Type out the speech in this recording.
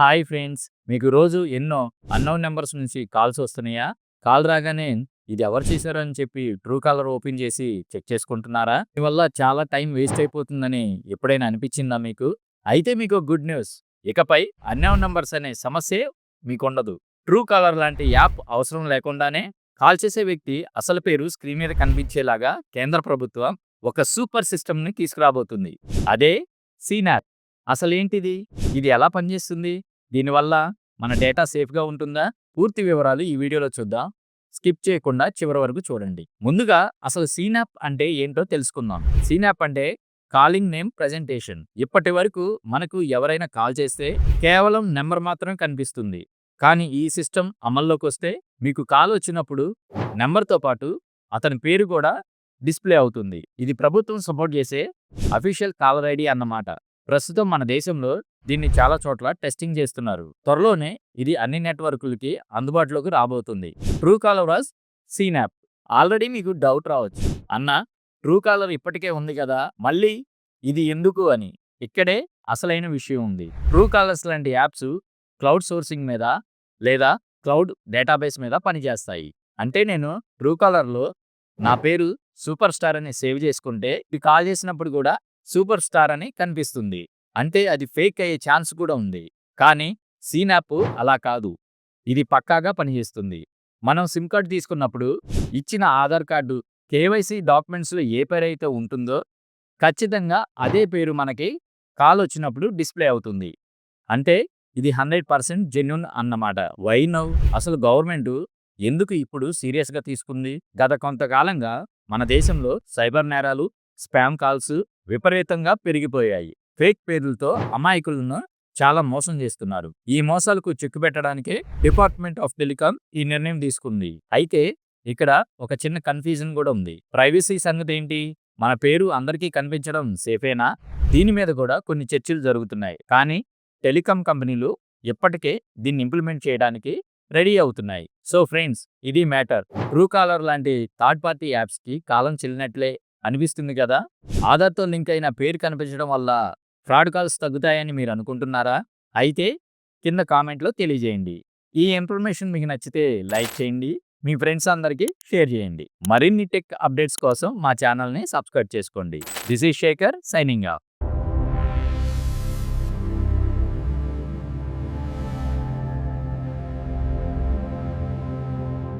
Hi friends. మీకు రోజు ఎన్నో అన్నోన్ నెంబర్స్ నుంచి కాల్స్ వస్తున్నాయా? కాల్ రాగానే ఇది ఎవరు చేశారు అని చెప్పి ట్రూ కాలర్ ఓపెన్ చేసి చెక్ చేసుకుంటున్నారా? మీ వల్ల చాలా టైం వేస్ట్ అయిపోతుందని ఎప్పుడైనా అనిపించిందా మీకు? అయితే మీకు గుడ్ న్యూస్. ఇకపై అన్నోన్ నెంబర్స్ అనే సమస్య మీకు ఉండదు ట్రూ కాలర్ లాంటి యాప్ అవసరం లేకుండానే కాల్ చేసే వ్యక్తి అసలు పేరు స్క్రీన్ మీద కనిపించేలాగా కేంద్ర ప్రభుత్వం ఒక సూపర్ సిస్టమ్ని తీసుకురాబోతుంది. అదే సీనాప్ అసలేంటిది? ఇది ఎలా పనిచేస్తుంది? దీనివల్ల మన డేటా సేఫ్గా ఉంటుందా? పూర్తి వివరాలు ఈ వీడియోలో చూద్దాం. స్కిప్ చేయకుండా చివరి వరకు చూడండి. ముందుగా అసలు సీనాప్ అంటే ఏంటో తెలుసుకుందాం. సీనాప్ అంటే కాలింగ్ నేమ్ ప్రజెంటేషన్. ఇప్పటి వరకు మనకు ఎవరైనా కాల్ చేస్తే కేవలం నెంబర్ మాత్రం కనిపిస్తుంది. కానీ ఈ సిస్టమ్ అమల్లోకి వస్తే మీకు కాల్ వచ్చినప్పుడు నెంబర్తో పాటు అతని పేరు కూడా డిస్ప్లే అవుతుంది. ఇది ప్రభుత్వం సపోర్ట్ చేసే అఫీషియల్ కాలర్ ఐడి అన్నమాట. ప్రస్తుతం మన దేశంలో దీన్ని చాలా చోట్ల టెస్టింగ్ చేస్తున్నారు. త్వరలోనే ఇది అన్ని నెట్వర్క్లకి అందుబాటులోకి రాబోతుంది. True caller was సీనాప్. ఆల్రెడీ మీకు డౌట్ రావచ్చు. అన్న ట్రూ కాలర్ ఇప్పటికే ఉంది కదా మళ్ళీ ఇది ఎందుకు అని. ఇక్కడే అసలైన విషయం ఉంది. ట్రూ కాలర్స్ లాంటి యాప్స్ క్లౌడ్ సోర్సింగ్ మీద లేదా క్లౌడ్ డేటాబేస్ మీద పనిచేస్తాయి. అంటే నేను ట్రూ కాలర్లో నా పేరు సూపర్ స్టార్ అని సేవ్ చేసుకుంటే ఇది కాల్ చేసినప్పుడు కూడా సూపర్ స్టార్ అని కనిపిస్తుంది. అంటే అది ఫేక్ అయ్యే ఛాన్స్ కూడా ఉంది. కానీ సీన్ యాప్ అలా కాదు. ఇది పక్కాగా పనిచేస్తుంది. మనం సిమ్ కార్డు తీసుకున్నప్పుడు ఇచ్చిన ఆధార్ కార్డు కేవైసీ డాక్యుమెంట్స్లో ఏ పేరు అయితే ఉంటుందో ఖచ్చితంగా అదే పేరు మనకి కాల్ వచ్చినప్పుడు డిస్ప్లే అవుతుంది. అంటే ఇది హండ్రెడ్ పర్సెంట్ జెన్యున్ అన్నమాట. వై నవ్ అసలు గవర్నమెంట్ ఎందుకు ఇప్పుడు సీరియస్గా తీసుకుంది? గత కొంతకాలంగా మన దేశంలో సైబర్ నేరాలు స్పామ్ కాల్స్ విపరీతంగా పెరిగిపోయాయి. ఫేక్ పేర్లతో అమాయకులను చాలా మోసం చేస్తున్నారు. ఈ మోసాలకు చెక్కు పెట్టడానికి డిపార్ట్మెంట్ ఆఫ్ టెలికాం ఈ నిర్ణయం తీసుకుంది. అయితే ఇక్కడ ఒక చిన్న కన్ఫ్యూజన్ కూడా ఉంది. ప్రైవసీ సంగతి ఏంటి? మన పేరు అందరికీ కనిపించడం సేఫేనా? దీని మీద కూడా కొన్ని చర్చలు జరుగుతున్నాయి. కానీ టెలికాం కంపెనీలు ఇప్పటికే దీన్ని ఇంప్లిమెంట్ చేయడానికి రెడీ అవుతున్నాయి. సో ఫ్రెండ్స్ ఇది మ్యాటర్. ట్రూ కాలర్ లాంటి థర్డ్ పార్టీ యాప్స్కి కాలం చెల్లినట్లే. అనిపిస్తుంది కదా! ఆధార్తో లింక్ అయిన పేరు కనిపించడం వల్ల ఫ్రాడ్ కాల్స్ తగ్గుతాయని మీరు అనుకుంటున్నారా? అయితే కింద కామెంట్లో తెలియజేయండి. ఈ ఇన్ఫర్మేషన్ మీకు నచ్చితే లైక్ చేయండి మీ ఫ్రెండ్స్ అందరికీ షేర్ చేయండి. మరిన్ని టెక్ అప్డేట్స్ కోసం మా ఛానల్ని సబ్స్క్రైబ్ చేసుకోండి. This is Shekhar signing off.